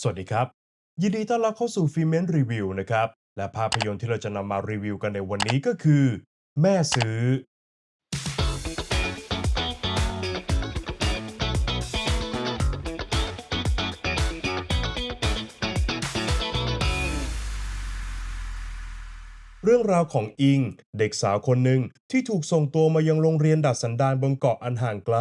สวัสดีครับ ยินดีต้อนรับเข้าสู่ฟิเมนรีวิวนะครับ และภาพยนตร์ที่เราจะนำมารีวิวกันในวันนี้ก็คือ แม่ซื้อ เรื่องราวของอิง เด็กสาวคนหนึ่งที่ถูกส่งตัวมายังโรงเรียนดัดสันดานบนเกาะอันห่างไกล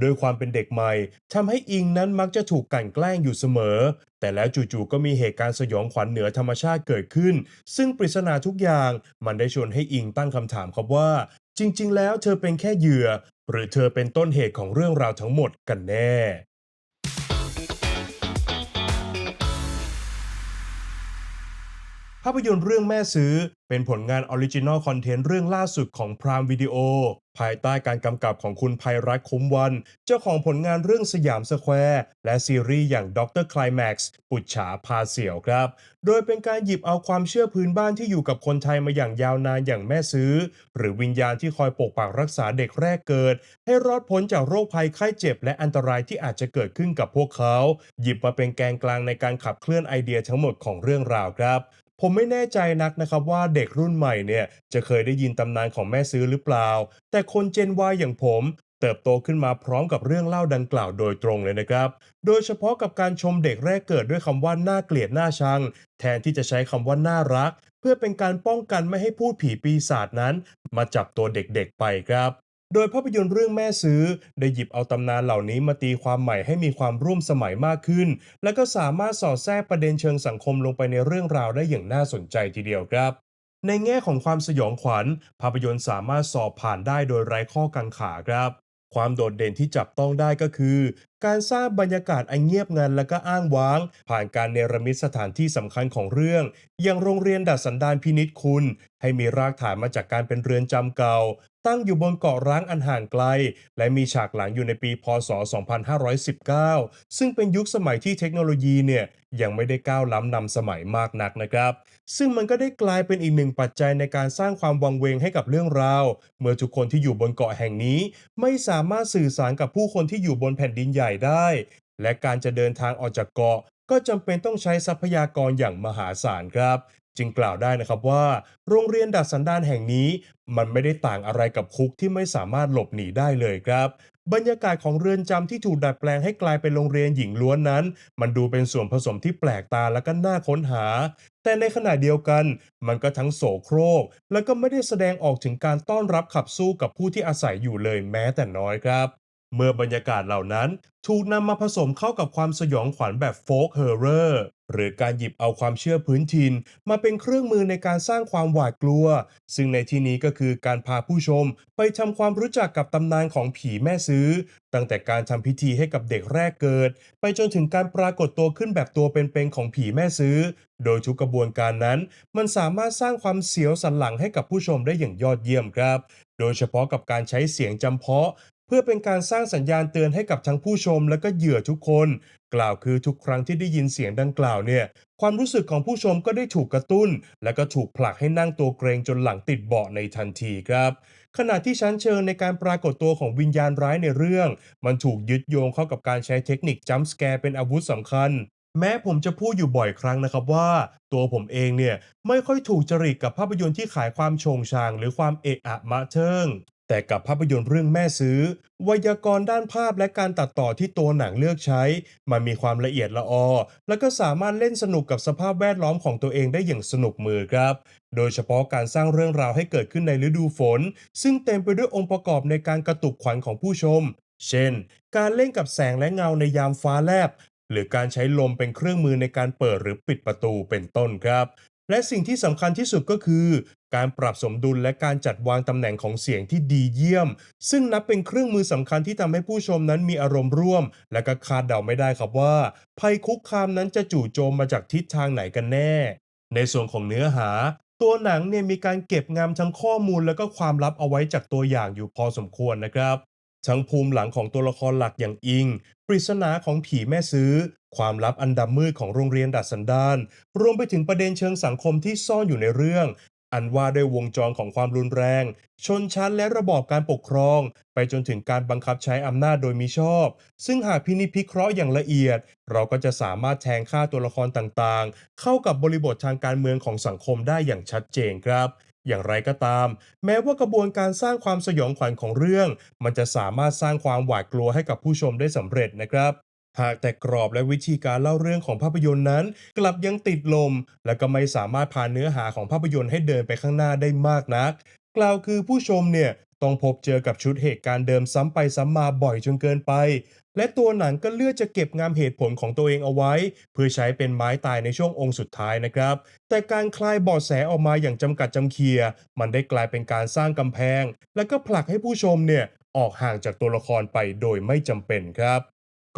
โดยความเป็นเด็กใหม่ทำให้อิงนั้นมักจะถูกกลั่นแกล้งอยู่เสมอ แต่แล้วจู่ๆก็มีเหตุการณ์สยองขวัญเหนือธรรมชาติเกิดขึ้น ซึ่งปริศนาทุกอย่างมันได้ชวนให้อิงตั้งคำถามครับว่า จริง ๆ แล้วเธอเป็นแค่เหยื่อ หรือเธอเป็นต้นเหตุของเรื่องราวทั้งหมดกันแน่ ภาพยนตร์เรื่องแม่ซื้อ เป็นผลงานออริจินอลคอนเทนต์เรื่องล่าสุดของพรามวิดีโอ ภายใต้การกำกับของคุณภัยรัตคุ้มวัน เจ้าของผลงานเรื่องสยามสแควร์ และซีรีส์อย่างด็อกเตอร์คลแม็กซ์ปุจฉาพาเสี่ยวครับ โดยเป็นการหยิบเอาความเชื่อพื้นบ้านที่อยู่กับคนไทยมาอย่างยาวนานอย่างแม่ซื้อ หรือวิญญาณที่คอยปกปักรักษาเด็กแรกเกิด ให้รอดพ้นจากโรคภัยไข้เจ็บ และอันตรายที่อาจจะเกิดขึ้นกับพวกเขา หยิบมาเป็นแกนกลางในการขับเคลื่อนไอเดียทั้งหมดของเรื่องราวครับ ผมไม่แน่ใจนักนะครับว่าเด็กรุ่นใหม่เนี่ยจะเคยได้ยินตำนานของแม่ซื้อหรือเปล่า แต่คนเจน Y อย่างผมเติบโตขึ้นมาพร้อมกับเรื่องเล่าดังกล่าวโดยตรงเลยนะครับ โดยเฉพาะกับการชมเด็กแรกเกิดด้วยคำว่าน่าเกลียดน่าชัง แทนที่จะใช้คำว่าน่ารัก เพื่อเป็นการป้องกันไม่ให้พูดผีปีศาจนั้น มาจับตัวเด็กๆไปครับ โดยภาพยนตร์เรื่องแม่ซื้อ ได้หยิบเอาตำนานเหล่านี้มาตีความใหม่ให้มีความร่วมสมัยมากขึ้น และก็สามารถสอดแทรกประเด็นเชิงสังคมลงไปในเรื่องราวได้อย่างน่าสนใจทีเดียวครับในแง่ของความสยองขวัญ ภาพยนตร์สามารถสอบผ่านได้โดยไร้ข้อกังขาครับ ความโดดเด่นที่จับต้องได้ก็คือ การสร้างบรรยากาศอันเงียบงันและก็อ้างว้าง ผ่านการเนรมิตสถานที่สำคัญของเรื่อง อย่างโรงเรียนดัดสันดานพินิษคุณ ให้มีรากฐานมาจากการเป็นเรือนจำเก่า ตั้งอยู่บนเกาะร้างอันห่างไกล และมีฉากหลังอยู่ในปีพศ 2519 ซึ่งเป็นยุคสมัยที่เทคโนโลยีเนี่ยยังไม่ได้ก้าวล้ำนำสมัยมากนักนะครับ ซึ่งมันก็ได้กลายเป็นอีกหนึ่งปัจจัยในการสร้างความวังเวงให้กับเรื่องราว เมื่อทุกคนที่อยู่บนเกาะแห่งนี้ ไม่สามารถสื่อสารกับผู้คนที่อยู่บนแผ่นดินใหญ่ได้ และการจะเดินทางออกจากเกาะก็จำเป็นต้องใช้ทรัพยากรอย่างมหาศาลครับ จึงกล่าวได้นะครับว่า โรงเรียนดัดสันดานแห่งนี้ มันไม่ได้ต่างอะไรกับคุกที่ไม่สามารถหลบหนีได้เลยครับ บรรยากาศของเรือนจำที่ถูกดัดแปลงให้กลายเป็นโรงเรียนหญิงล้วนนั้น มันดูเป็นส่วนผสมที่แปลกตาและก็น่าค้นหา แต่ในขณะเดียวกัน มันก็ทั้งโสโครก และก็ไม่ได้แสดงออกถึงการต้อนรับขับสู้กับผู้ที่อาศัยอยู่เลยแม้แต่น้อยครับเมื่อบรรยากาศเหล่านั้น ถูกนำมาผสมเข้ากับความสยองขวัญแบบโฟกเฮอร์เรอร์ หรือการหยิบเอาความเชื่อพื้นถิ่นมาเป็นเครื่องมือในการสร้างความหวาดกลัว ซึ่งในที่นี้ก็คือการพาผู้ชมไปทำความรู้จักกับตำนานของผีแม่ซื้อ ตั้งแต่การทำพิธีให้กับเด็กแรกเกิด ไปจนถึงการปรากฏตัวขึ้นแบบตัวเป็นๆของผีแม่ซื้อ โดยทุกกระบวนการนั้น มันสามารถสร้างความเสียวสันหลังให้กับผู้ชมได้อย่างยอดเยี่ยมครับ โดยเฉพาะกับการใช้เสียงจำเพาะ พื่อเป็นการสร้างสัญญาณเตือนให้กับทั้งผู้ชมและก็เหยื่อทุกคน กล่าวคือทุกครั้งที่ได้ยินเสียงดังกล่าวเนี่ย ความรู้สึกของผู้ชมก็ได้ถูกกระตุ้น และก็ถูกผลักให้นั่งตัวเกรงจนหลังติดเบาะในทันทีครับ ขณะที่ชั้นเชิงในการปรากฏตัวของวิญญาณร้ายในเรื่อง มันถูกยึดโยงเข้ากับการใช้เทคนิคจัมป์สแกร์เป็นอาวุธสำคัญแม้ผมจะพูดอยู่บ่อยครั้งนะครับว่า ตัวผมเองเนี่ย ไม่ค่อยถูกจริตกับภาพยนตร์ที่ขายความโชงชาง หรือความเอะอะมะเทิง แต่กับภาพยนตร์เรื่องแม่ซื้อ ไวยากรณ์ด้านภาพและการตัดต่อที่ตัวหนังเลือกใช้ มันมีความละเอียดละออ แล้วก็สามารถเล่นสนุกกับสภาพแวดล้อมของตัวเองได้อย่างสนุกมือครับ โดยเฉพาะการสร้างเรื่องราวให้เกิดขึ้นในฤดูฝน ซึ่งเต็มไปด้วยองค์ประกอบในการกระตุกขวัญของผู้ชม เช่น การเล่นกับแสงและเงาในยามฟ้าแลบ หรือการใช้ลมเป็นเครื่องมือในการเปิดหรือปิดประตูเป็นต้นครับและสิ่งที่สำคัญที่สุดก็คือ การปรับสมดุลและการจัดวางตำแหน่งของเสียงที่ดีเยี่ยม ซึ่งนับเป็นเครื่องมือสำคัญที่ทำให้ผู้ชมนั้นมีอารมณ์ร่วม และก็คาดเดาไม่ได้ครับว่า ภัยคุกคามนั้นจะจู่โจมมาจากทิศทางไหนกันแน่ ในส่วนของเนื้อหา ตัวหนังเนี่ยมีการเก็บงำทั้งข้อมูลและก็ความลับเอาไว้จากตัวอย่างอยู่พอสมควรนะครับ ทั้งภูมิหลังของตัวละครหลักอย่างอิง ปริศนาของผีแม่ซื้อ ความลับอันดำมืดของโรงเรียนดัดสันดานรวมไปถึงประเด็นเชิงสังคมที่ซ่อนอยู่ในเรื่อง อันว่าด้วยวงจรของความรุนแรง ชนชั้นและระบอบการปกครอง ไปจนถึงการบังคับใช้อำนาจโดยมิชอบ ซึ่งหากพินิจพิเคราะห์อย่างละเอียด เราก็จะสามารถแทงค่าตัวละครต่างๆ เข้ากับบริบททางการเมืองของสังคมได้อย่างชัดเจนครับอย่างไรก็ตาม แม้ว่ากระบวนการสร้างความสยองขวัญของเรื่อง มันจะสามารถสร้างความหวาดกลัวให้กับผู้ชมได้สำเร็จนะครับ หากแต่กรอบและวิธีการเล่าเรื่องของภาพยนตร์นั้น กลับยังติดลม และก็ไม่สามารถพาเนื้อหาของภาพยนตร์ให้เดินไปข้างหน้าได้มากนัก กล่าวคือผู้ชมเนี่ยต้องพบเจอกับชุดเหตุการณ์เดิมซ้ำไปซ้ำมาบ่อยจนเกินไป และตัวหนังก็เลือกจะเก็บงามเหตุผลของตัวเองเอาไว้ เพื่อใช้เป็นไม้ตายในช่วงองค์สุดท้ายนะครับ แต่การคลายบาะแสออกมาอย่างจำกัดจำเคีย มันได้กลายเป็นการสร้างกำแพง และก็ผลักให้ผู้ชมเนี่ยออกห่างจากตัวละครไปโดยไม่จำเป็นครับ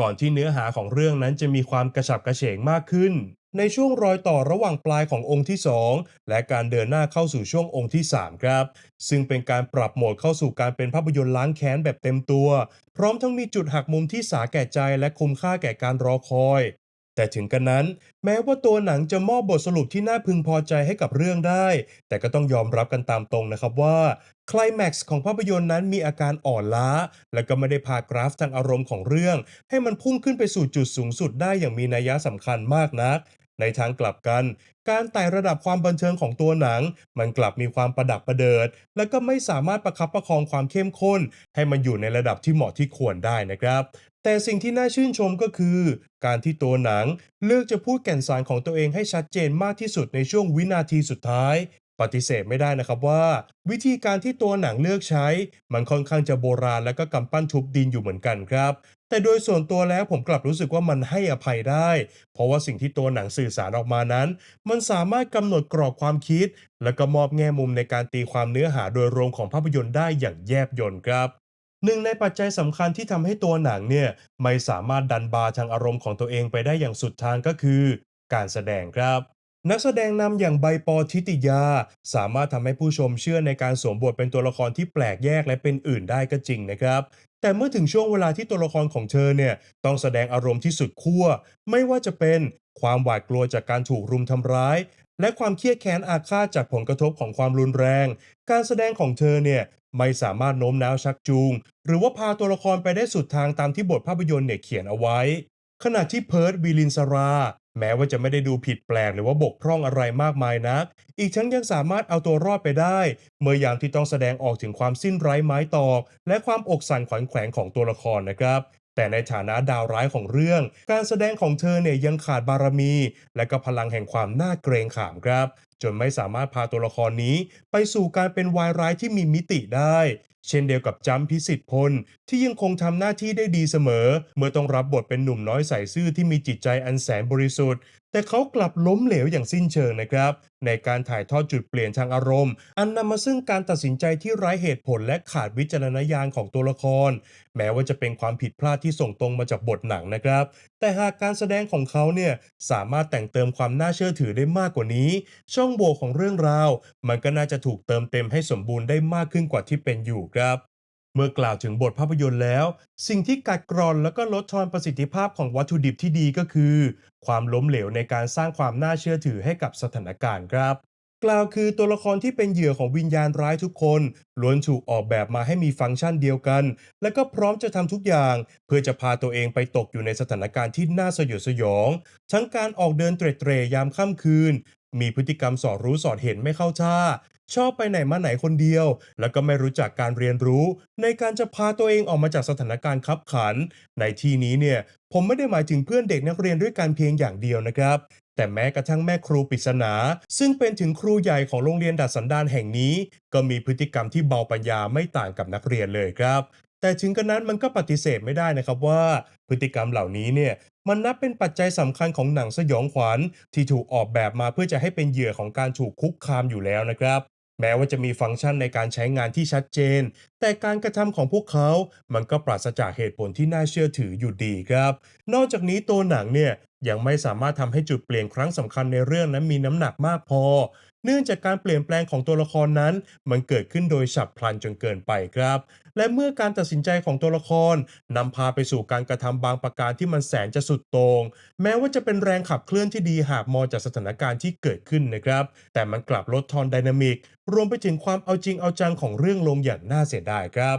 ก่อนที่เนื้อหาของเรื่องนั้นจะมีความกระฉับกระเฉงมากขึ้น ในช่วงรอยต่อระหว่างปลายขององค์ที่ 2 และการเดินหน้าเข้าสู่ช่วงองค์ที่ 3 ครับ ซึ่งเป็นการปรับโหมดเข้าสู่การเป็นภาพยนตร์ล้างแค้นแบบเต็มตัว พร้อมทั้งมีจุดหักมุมที่สาแก่ใจและคุ้มค่าแก่การรอคอย แต่ถึงกันนั้น แม้ว่าตัวหนังจะมอบบทสรุปที่น่าพึงพอใจให้กับเรื่องได้ แต่ก็ต้องยอมรับกันตามตรงนะครับว่าคลแม็กซ์ของภาพยนตร์นั้นมีอาการอ่อนล้า และก็ไม่ได้พากราฟทางอารมณ์ของเรื่อง ให้มันพุ่งขึ้นไปสู่จุดสูงสุดได้อย่างมีนัยสำคัญมากนัก ในทางกลับกัน การไต่ระดับความบันเทิงของตัวหนัง มันกลับมีความประดักประเดิด และก็ไม่สามารถประคับประคองความเข้มข้น ให้มันอยู่ในระดับที่เหมาะที่ควรได้นะครับ แต่สิ่งที่น่าชื่นชมก็คือ การที่ตัวหนังเลือกจะพูดแก่นสารของตัวเองให้ชัดเจนมากที่สุดในช่วงวินาทีสุดท้าย ปฏิเสธไม่ได้นะครับว่า วิธีการที่ตัวหนังเลือกใช้ มันค่อนข้างจะโบราณและก็กำปั้นทุบดินอยู่เหมือนกันครับแต่โดยส่วนตัวแล้วผมกลับรู้สึกว่ามันให้อภัยได้ เพราะว่าสิ่งที่ตัวหนังสื่อสารออกมานั้น มันสามารถกำหนดกรอบความคิด และก็มอบแง่มุมในการตีความเนื้อหาโดยรวมของภาพยนตร์ได้อย่างแยบยลครับ หนึ่งในปัจจัยสำคัญที่ทำให้ตัวหนังเนี่ยไม่สามารถดันบาร์ทางอารมณ์ของตัวเองไปได้อย่างสุดทางก็คือ การแสดงครับ นักแสดงนำอย่างใบปอทิติยา สามารถทำให้ผู้ชมเชื่อในการสวมบทเป็นตัวละครที่แปลกแยกและเป็นอื่นได้ก็จริงนะครับ แต่เมื่อถึงช่วงเวลาที่ตัวละครของเธอเนี่ยต้องแสดงอารมณ์ที่สุดขั้วไม่ว่าจะเป็นความหวาดกลัวจากการถูกรุมทำร้ายและความเครียดแค้นอาฆาตจากผลกระทบของความรุนแรง การแสดงของเธอเนี่ย ไม่สามารถโน้มน้าวชักจูง หรือว่าพาตัวละครไปได้สุดทางตามที่บทภาพยนตร์เนี่ยเขียนเอาไว้ ขณะที่เพิร์ดวิลินสรา แม้ว่าจะไม่ได้ดูผิดแปลกหรือว่าบกพร่องอะไรมากมายนัก อีกทั้งยังสามารถเอาตัวรอดไปได้ เมื่อยามที่ต้องแสดงออกถึงความสิ้นไร้ไม้ตอก และความอกสั่นขวัญแขวงของตัวละครนะครับแต่ในฐานะดาวร้ายของเรื่อง การแสดงของเธอเนี่ยยังขาดบารมี และก็พลังแห่งความน่าเกรงขามครับ จนไม่สามารถพาตัวละครนี้ไปสู่การเป็นวายร้ายที่มีมิติได้ เช่นเดียวกับจัมพิสิทธิ์พล ที่ยังคงทำหน้าที่ได้ดีเสมอ เมื่อต้องรับบทเป็นหนุ่มน้อยใส่ซื่อที่มีจิตใจอันแสนบริสุทธิ์ แต่เขากลับล้มเหลวอย่างสิ้นเชิงนะครับ ในการถ่ายทอดจุดเปลี่ยนทางอารมณ์ อันนำมาซึ่งการตัดสินใจที่ไร้เหตุผลและขาดวิจารณญาณของตัวละคร แม้ว่าจะเป็นความผิดพลาดที่ส่งตรงมาจากบทหนังนะครับ แต่หากการแสดงของเขาเนี่ยสามารถแต่งเติมความน่าเชื่อถือได้มากกว่านี้ ช่องโหว่ของเรื่องราว มันก็น่าจะถูกเติมเต็มให้สมบูรณ์ได้มากขึ้นกว่าที่เป็นอยู่ครับ เมื่อกล่าวถึงบทภาพยนตร์แล้ว สิ่งที่กัดกร่อนแล้วก็ลดทอนประสิทธิภาพของวัตถุดิบที่ดีก็คือ ความล้มเหลวในการสร้างความน่าเชื่อถือให้กับสถานการณ์ครับ กล่าวคือตัวละครที่เป็นเหยื่อของวิญญาณร้ายทุกคนล้วนถูกออกแบบมาให้มีฟังก์ชันเดียวกัน และก็พร้อมจะทำทุกอย่าง เพื่อจะพาตัวเองไปตกอยู่ในสถานการณ์ที่น่าสยดสยอง ทั้งการออกเดินเตร็ดเตร่ยามค่ำคืน มีพฤติกรรมสอดรู้สอดเห็นไม่เข้าท่า ชอบไปไหนมาไหนคนเดียว แล้วก็ไม่รู้จักการเรียนรู้ ในการจะพาตัวเองออกมาจากสถานการณ์ขับขัน ในที่นี้เนี่ยผมไม่ได้หมายถึงเพื่อนเด็กนักเรียนด้วยการเพียงอย่างเดียวนะครับแต่แม้กระทั่งแม่ครูปริศนา ซึ่งเป็นถึงครูใหญ่ของโรงเรียนดัดสันดานแห่งนี้ ก็มีพฤติกรรมที่เบาปัญญาไม่ต่างกับนักเรียนเลยครับ แต่ถึงกระนั้นมันก็ปฏิเสธไม่ได้นะครับว่าพฤติกรรมเหล่านี้เนี่ยมันนับเป็นปัจจัยสำคัญของหนังสยองขวัญที่ถูกออกแบบมาเพื่อจะให้เป็นเหยื่อของการถูกคุกคามอยู่แล้วนะครับ แม้ว่าจะมีฟังก์ชันในการใช้งานที่ชัดเจน แต่การกระทำของพวกเขา มันก็ปราศจากเหตุผลที่น่าเชื่อถืออยู่ดีครับ นอกจากนี้ตัวหนังเนี่ยยังไม่สามารถทำให้จุดเปลี่ยนครั้งสำคัญในเรื่องนั้นมีน้ำหนักมากพอ เนื่องจากการเปลี่ยนแปลงของตัวละครนั้น มันเกิดขึ้นโดยฉับพลันจนเกินไปครับ และเมื่อการตัดสินใจของตัวละครนำพาไปสู่การกระทำบางประการที่มันแสนจะสุดโตง่งแม้ว่าจะเป็นแรงขับเคลื่อนที่ดีหากมองจากสถานการณ์ที่เกิดขึ้นนะครับ แต่มันกลับลดทอนไดนามิกรวมไปถึงความเอาจริงเอาจังของเรื่องลงอย่างน่าเสียดายครับ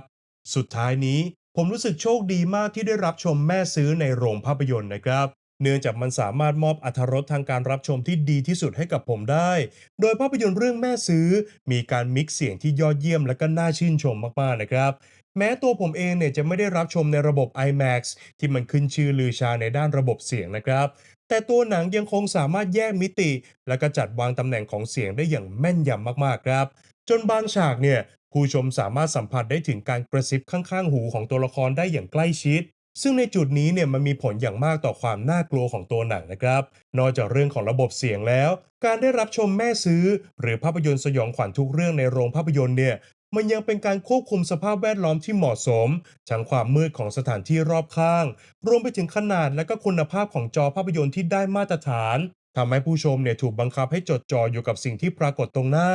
สุดท้ายนี้ผมรู้สึกโชคดีมากที่ได้รับชมแม่ซื้อในโรงภาพยนตร์นะครับ เนื่องจากมันสามารถมอบอรรถรสทางการรับชมที่ดีที่สุดให้กับผมได้ โดยภาพยนตร์เรื่องแม่ซื้อ มีการมิกซ์เสียงที่ยอดเยี่ยมและก็น่าชื่นชมมากๆนะครับ แม้ตัวผมเองเนี่ยจะไม่ได้รับชมในระบบ IMAX ที่มันขึ้นชื่อลือชาในด้านระบบเสียงนะครับ แต่ตัวหนังยังคงสามารถแยกมิติ และก็จัดวางตำแหน่งของเสียงได้อย่างแม่นยำมากๆครับจนบางฉากเนี่ยผู้ชมสามารถสัมผัสได้ถึงการกระซิบข้างๆ หูของตัวละครได้อย่างใกล้ชิด ซึ่งในจุดนี้เนี่ยมันมีผลอย่างมากต่อความน่ากลัวของตัวหนังนะครับ นอกจากเรื่องของระบบเสียงแล้ว การได้รับชมแม่ซื้อ หรือภาพยนตร์สยองขวัญทุกเรื่องในโรงภาพยนตร์เนี่ยมันยังเป็นการควบคุมสภาพแวดล้อมที่เหมาะสม ทั้งความมืดของสถานที่รอบข้าง รวมไปถึงขนาดและก็คุณภาพของจอภาพยนตร์ที่ได้มาตรฐานทำให้ผู้ชมเนี่ยถูกบังคับให้จดจ่ออยู่กับสิ่งที่ปรากฏตรงหน้า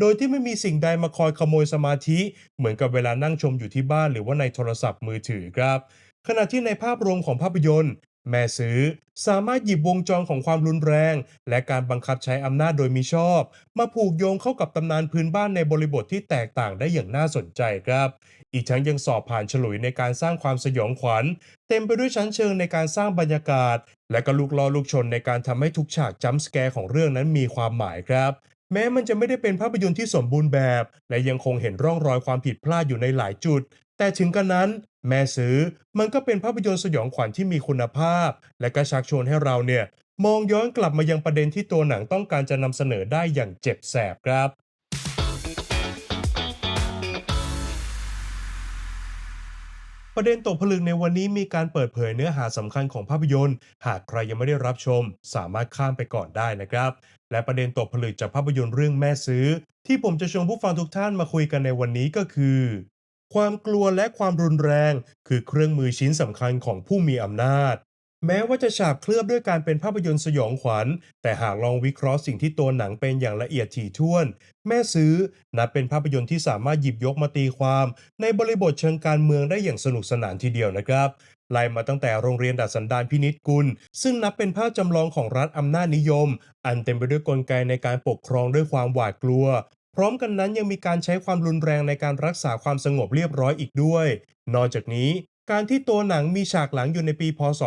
โดยที่ไม่มีสิ่งใดมาคอยขโมยสมาธิ เหมือนกับเวลานั่งชมอยู่ที่บ้านหรือว่าในโทรศัพท์มือถือครับ ขณะที่ในภาพรวมของภาพยนตร์ แม่ซื้อสามารถหยิบวงจรของความรุนแรง และการบังคับใช้อำนาจโดยมิชอบ มาผูกโยงเข้ากับตำนานพื้นบ้านในบริบทที่แตกต่างได้อย่างน่าสนใจครับ อีกทั้งยังสอบผ่านฉลุยในการสร้างความสยองขวัญ เต็มไปด้วยชั้นเชิงในการสร้างบรรยากาศ และก็ลูกล้อลูกชนในการทำให้ทุกฉากจัมป์สแกร์ของเรื่องนั้นมีความหมายครับแม้มันจะไม่ได้เป็นภาพยนตร์ที่สมบูรณ์แบบ และยังคงเห็นร่องรอยความผิดพลาดอยู่ในหลายจุด แต่ถึงกันนั้น แม่ซื้อมันก็เป็นภาพยนตร์สยองขวัญที่มีคุณภาพ และก็ชักชวนให้เราเนี่ย มองย้อนกลับมายังประเด็นที่ตัวหนังต้องการจะนำเสนอได้อย่างเจ็บแสบครับ ประเด็นตกผลึกในวันนี้มีการเปิดเผยเนื้อหาสำคัญของภาพยนตร์ หากใครยังไม่ได้รับชม สามารถข้ามไปก่อนได้นะครับ และประเด็นตกผลึกจากภาพยนตร์เรื่องแม่ซื้อ ที่ผมจะชวนผู้ฟังทุกท่านมาคุยกันในวันนี้ก็คือ ความกลัวและความรุนแรง คือเครื่องมือชิ้นสำคัญของผู้มีอำนาจ แม้ว่าจะฉาบเคลือบด้วยการเป็นภาพยนตร์สยองขวัญ แต่หากลองวิเคราะห์สิ่งที่ตัวหนังเป็นอย่างละเอียดถี่ถ้วน แม่ซื้อนับเป็นภาพยนตร์ที่สามารถหยิบยกมาตีความ ในบริบทเชิงการเมืองได้อย่างสนุกสนานทีเดียวนะครับไล่มาตั้งแต่โรงเรียนดัดสันดานพินิจกุล ซึ่งนับเป็นภาพจำลองของรัฐอำนาจนิยม อันเต็มไปด้วยกลไกในการปกครองด้วยความหวาดกลัว พร้อมกันนั้นยังมีการใช้ความรุนแรงในการรักษาความสงบเรียบร้อยอีกด้วย นอกจากนี้การที่ตัวหนังมีฉากหลังอยู่ในปี พศ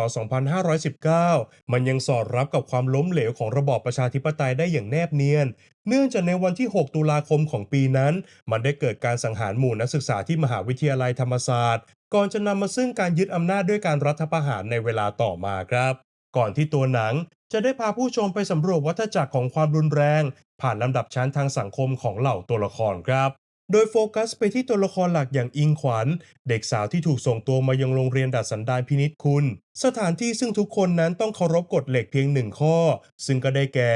2519 มันยังสอดรับกับความล้มเหลวของระบอบประชาธิปไตยได้อย่างแนบเนียน เนื่องจากในวันที่ 6 ตุลาคมของปีนั้น มันได้เกิดการสังหารหมู่นักศึกษาที่มหาวิทยาลัยธรรมศาสตร์ ก่อนจะนำมาซึ่งการยึดอำนาจด้วยการรัฐประหารในเวลาต่อมาครับ ก่อนที่ตัวหนัง จะได้พาผู้ชมไปสำรวจวัฏจักรของความรุนแรง ผ่านลำดับชั้นทางสังคมของเหล่าตัวละครครับ โดยโฟกัสไปที่ตัวละครหลักอย่างอิงขวัญ เด็กสาวที่ถูกส่งตัวมายังโรงเรียนดัดสันดานพินิจคุณ สถานที่ซึ่งทุกคนนั้นต้องเคารพกฎเหล็กเพียงหนึ่งข้อ ซึ่งก็ได้แก่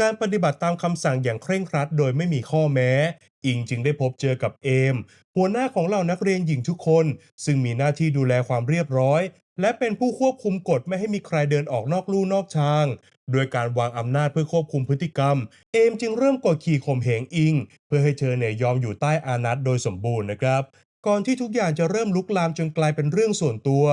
การปฏิบัติตามคำสั่งอย่างเคร่งครัด โดยไม่มีข้อแม้ อิงจึงได้พบเจอกับเอม หัวหน้าของเหล่านักเรียนหญิงทุกคน ซึ่งมีหน้าที่ดูแลความเรียบร้อย และเป็นผู้ควบคุมกฎไม่ให้มีใครเดินออกนอกลู่นอกทาง โดยการวางอำนาจเพื่อควบคุมพฤติกรรม เอมจึงเริ่มกดขี่ข่มเหงอิง เพื่อให้เธอเนี่ยยอมอยู่ใต้อานัตโดยสมบูรณ์นะครับ ก่อนที่ทุกอย่างจะเริ่มลุกลามจนกลายเป็นเรื่องส่วนตัว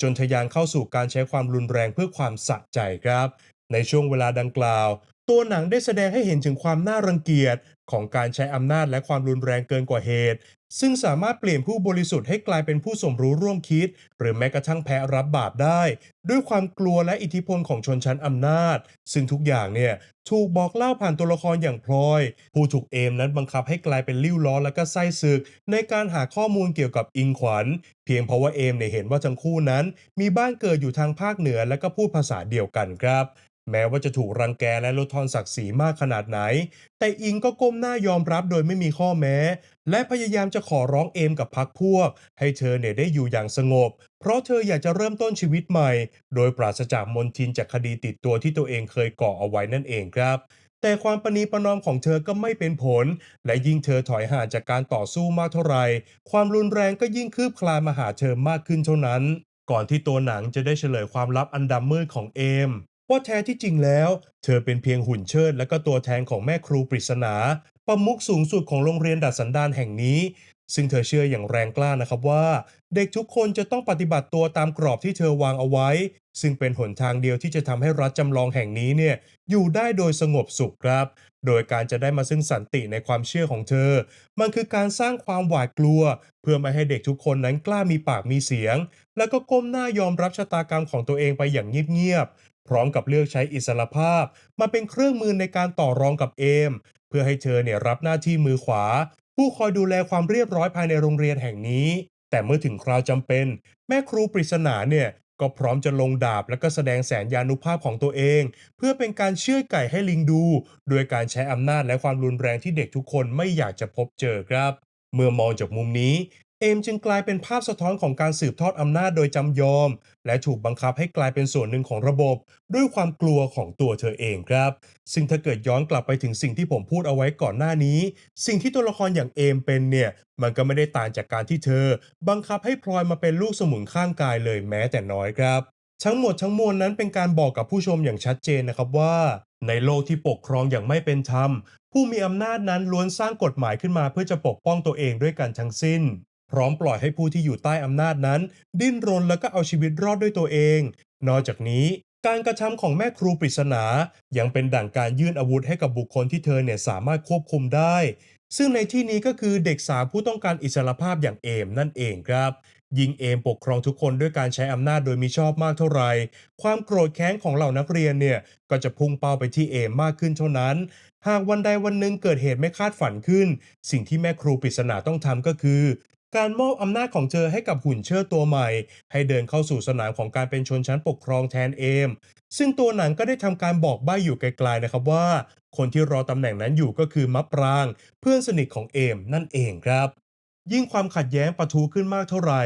จนทะยานเข้าสู่การใช้ความรุนแรงเพื่อความสะใจครับ ในช่วงเวลาดังกล่าว ตัวหนังได้แสดงให้เห็นถึงความน่ารังเกียจของการใช้อำนาจและความรุนแรงเกินกว่าเหตุ ซึ่งสามารถเปลี่ยนผู้บริสุทธิ์ให้กลายเป็นผู้สมรู้ร่วมคิด หรือแม้กระทั่งแพ้รับบาปได้ ด้วยความกลัวและอิทธิพลของชนชั้นอำนาจ ซึ่งทุกอย่างเนี่ยถูกบอกเล่าผ่านตัวละครอย่างพลอย ผู้ถูกเอมนั้นบังคับให้กลายเป็นลิ้วล้อและก็ไส้ศึก ในการหาข้อมูลเกี่ยวกับอิงขวัญ เพียงเพราะว่าเอมเนี่ยเห็นว่าทั้งคู่นั้น มีบ้านเกิดอยู่ทางภาคเหนือและก็พูดภาษาเดียวกันครับ แม้ว่าจะถูกรังแกและลดทอนศักดิ์ศรีมากขนาดไหน แต่อิงก็ก้มหน้ายอมรับโดยไม่มีข้อแม้ และพยายามจะขอร้องเอมกับพักพวก ให้เธอเนี่ยได้อยู่อย่างสงบ เพราะเธออยากจะเริ่มต้นชีวิตใหม่ โดยปราศจากมนทินจากคดีติดตัวที่ตัวเองเคยก่อเอาไว้นั่นเองครับแต่ความประนีประนอมของเธอก็ไม่เป็นผล และยิ่งเธอถอยห่างจากการต่อสู้มากเท่าไหร่ ความรุนแรงก็ยิ่งคืบคลานมาหาเธอมากขึ้นเท่านั้น ก่อนที่ตัวหนังจะได้เฉลยความลับอันดำมืดของเอม ว่าแท้ที่จริงแล้ว เธอเป็นเพียงหุ่นเชิดและก็ตัวแทนของแม่ครูปริศนาประมุขสูงสุดของโรงเรียนดัดสันดานแห่งนี้ ซึ่งเธอเชื่ออย่างแรงกล้านะครับว่า เด็กทุกคนจะต้องปฏิบัติตัวตามกรอบที่เธอวางเอาไว้ ซึ่งเป็นหนทางเดียวที่จะทำให้รัฐจำลองแห่งนี้เนี่ยอยู่ได้โดยสงบสุขครับ โดยการจะได้มาซึ่งสันติในความเชื่อของเธอ มันคือการสร้างความหวาดกลัว เพื่อไม่ให้เด็กทุกคนนั้นกล้ามีปากมีเสียง แล้วก็ก้มหน้ายอมรับชะตากรรมของตัวเองไปอย่างเงียบๆ พร้อมกับเลือกใช้อิสรภาพมาเป็นเครื่องมือในการต่อรองกับเอม เพื่อให้เธอเนี่ยรับหน้าที่มือขวา ผู้คอยดูแลความเรียบร้อยภายในโรงเรียนแห่งนี้ แต่เมื่อถึงคราวจำเป็น แม่ครูปริศนาเนี่ยก็พร้อมจะลงดาบและก็แสดงแสนยานุภาพของตัวเอง เพื่อเป็นการเชื่อไก่ให้ลิงดู โดยการใช้อำนาจและความรุนแรงที่เด็กทุกคนไม่อยากจะพบเจอครับ เมื่อมองจากมุมนี้ เอมจึงกลายเป็นภาพสะท้อนของการสืบทอดอำนาจโดยจำยอม และถูกบังคับให้กลายเป็นส่วนหนึ่งของระบบ ด้วยความกลัวของตัวเธอเองครับ ซึ่งถ้าเกิดย้อนกลับไปถึงสิ่งที่ผมพูดเอาไว้ก่อนหน้านี้ สิ่งที่ตัวละครอย่างเอมเป็นเนี่ย มันก็ไม่ได้ต่างจากการที่เธอ บังคับให้พลอยมาเป็นลูกสมุนข้างกายเลยแม้แต่น้อยครับ ทั้งหมดทั้งมวลนั้นเป็นการบอกกับผู้ชมอย่างชัดเจนนะครับว่าในโลกที่ปกครองอย่างไม่เป็นธรรม ผู้มีอำนาจนั้นล้วนสร้างกฎหมายขึ้นมาเพื่อจะปกป้องตัวเองด้วยกันทั้งสิ้น พร้อมปล่อยให้ผู้ที่อยู่ใต้อำนาจนั้น ดิ้นรนแล้วก็เอาชีวิตรอดด้วยตัวเอง นอกจากนี้การกระทำของแม่ครูปริศนา ยังเป็นดั่งการยื่นอาวุธให้กับบุคคลที่เธอเนี่ยสามารถควบคุมได้ ซึ่งในที่นี้ก็คือเด็กสาวผู้ต้องการอิสรภาพอย่างเอมนั่นเองครับ ยิงเอมปกครองทุกคนด้วยการใช้อำนาจโดยมิชอบมากเท่าไหร่ความโกรธแค้นของเหล่านักเรียนเนี่ยก็จะพุ่งเป้าไปที่เอมมากขึ้นเท่านั้น หากวันใดวันหนึ่งเกิดเหตุไม่คาดฝันขึ้น สิ่งที่แม่ครูปริศนาต้องทำก็คือ การมอบอำนาจของเธอให้กับหุ่นเชิดตัวใหม่ ให้เดินเข้าสู่สนามของการเป็นชนชั้นปกครองแทนเอม ซึ่งตัวหนังก็ได้ทำการบอกใบ้อยู่ไกลๆนะครับว่า คนที่รอตำแหน่งนั้นอยู่ก็คือมัปราง เพื่อนสนิทของเอมนั่นเองครับ ยิ่งความขัดแย้งปะทุขึ้นมากเท่าไหร่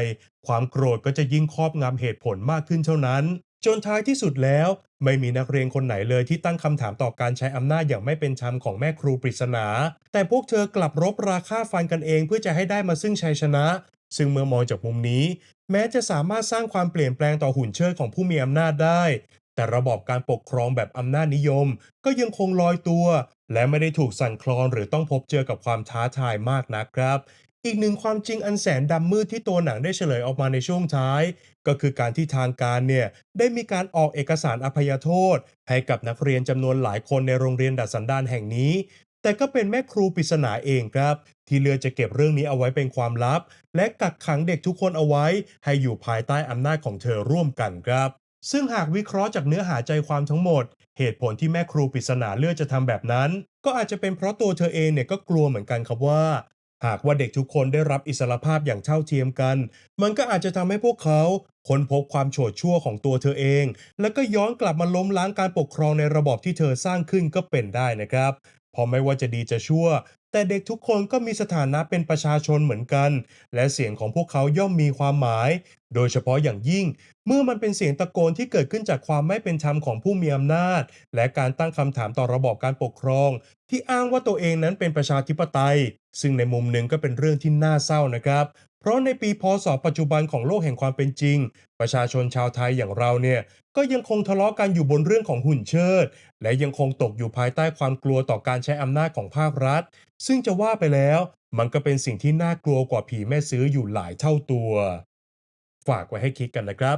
ความโกรธก็จะยิ่งครอบงำเหตุผลมากขึ้นเท่านั้น จนท้ายที่สุดแล้ว ไม่มีนักเรียนคนไหนเลยที่ตั้งคำถามต่อการใช้อำนาจอย่างไม่เป็นธรรมของแม่ครูปริศนา แต่พวกเธอกลับรบราค่าฟันกันเองเพื่อจะให้ได้มาซึ่งชัยชนะ ซึ่งเมื่อมองจากมุมนี้ แม้จะสามารถสร้างความเปลี่ยนแปลงต่อหุ่นเชิดของผู้มีอำนาจได้ แต่ระบอบการปกครองแบบอำนาจนิยม ก็ยังคงลอยตัว และไม่ได้ถูกสั่นคลอนหรือต้องพบเจอกับความท้าทายมากนักครับอีกหนึ่งความจริงอันแสนดำมืดที่ตัวหนังได้เฉลยออกมาในช่วงท้าย ก็คือการที่ทางการเนี่ยได้มีการออกเอกสารอภัยโทษ ให้กับนักเรียนจำนวนหลายคนในโรงเรียนดัดสันดานแห่งนี้ แต่ก็เป็นแม่ครูปริศนาเองครับ ที่เลือกจะเก็บเรื่องนี้เอาไว้เป็นความลับ และกักขังเด็กทุกคนเอาไว้ ให้อยู่ภายใต้อำนาจของเธอร่วมกันครับซึ่งหากวิเคราะห์จากเนื้อหาใจความทั้งหมด เหตุผลที่แม่ครูปริศนาเลือกจะทำแบบนั้น ก็อาจจะเป็นเพราะตัวเธอเองเนี่ยก็กลัวเหมือนกันครับว่า หากว่าเด็กทุกคนได้รับอิสรภาพอย่างเท่าเทียมกัน มันก็อาจจะทำให้พวกเขาค้นพบความโฉดชั่วของตัวเธอเอง แล้วก็ย้อนกลับมาล้มล้างการปกครองในระบอบที่เธอสร้างขึ้นก็เป็นได้นะครับ เพราะไม่ว่าจะดีจะชั่ว แต่เด็กทุกคนก็มีสถานะเป็นประชาชนเหมือนกัน และเสียงของพวกเขาย่อมมีความหมาย โดยเฉพาะอย่างยิ่ง เมื่อมันเป็นเสียงตะโกนที่เกิดขึ้นจากความไม่เป็นธรรมของผู้มีอำนาจ และการตั้งคำถามต่อระบอบการปกครอง ที่อ้างว่าตัวเองนั้นเป็นประชาธิปไตย ซึ่งในมุมหนึ่งก็เป็นเรื่องที่น่าเศร้านะครับ เพราะในปีพศปัจจุบันของโลกแห่งความเป็นจริง ประชาชนชาวไทยอย่างเราเนี่ยก็ยังคงทะเลาะกันอยู่บนเรื่องของหุ่นเชิด และยังคงตกอยู่ภายใต้ความกลัวต่อการใช้อำนาจของภาครัฐ ซึ่งจะว่าไปแล้ว มันก็เป็นสิ่งที่น่ากลัวกว่าผีแม่ซื้ออยู่หลายเท่าตัว ฝากไว้ให้คิดกันนะครับ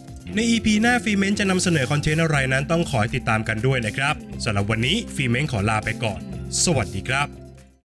ใน EP หน้าฟีเมนจะนำเสนอคอนเทนต์อะไรนั้นต้องขอยติดตามกันด้วยนะครับสำหรับวันนี้ฟีเมนขอลาไปก่อน สวัสดีครับ